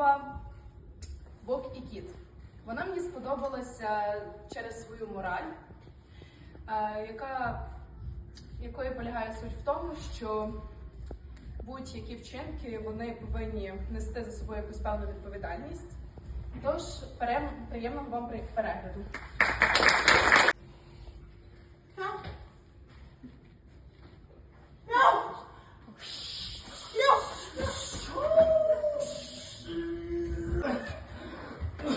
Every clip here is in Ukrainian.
мова Вовк і кіт. Вона мені сподобалася через свою мораль, е, яка, якої полягає суть в тому, що будь-які вчинки вони повинні нести за собою якусь певну відповідальність. Тож приємного вам при-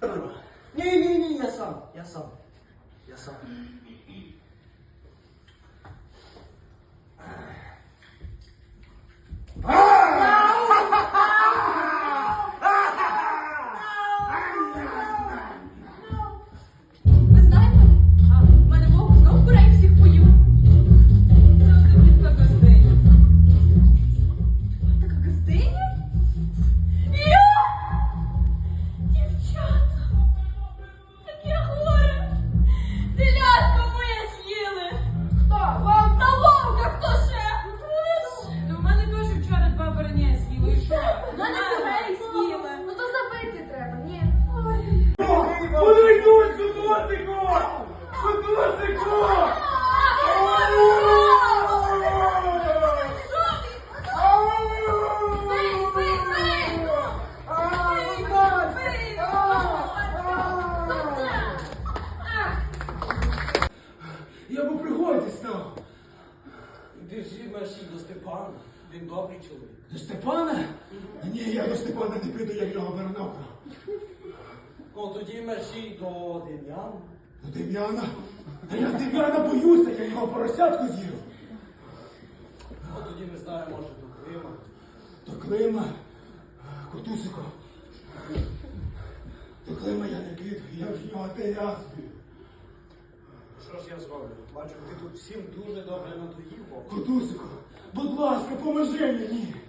перегляду. Ні, ні, ні, я сам, я сам. Я сам. Ви Пригоді став. Держи мерщій до Степана. Він добрий чоловік. До Степана? Ні, я до Степана не піду, як його вернув. Ну тоді мерщій до Дем'яна. До Дем'яна? Та я Дем'яна боюся, я його поросятку з'їв. Ну тоді не знаю, може до Клима. До Клима, Котусико. До Клима я не піду, я в нього теля збив. Що ж я зроблю? Бачу, ти тут всім дуже добре надоїв. Бог. Котусико, будь ласка, поможи мені.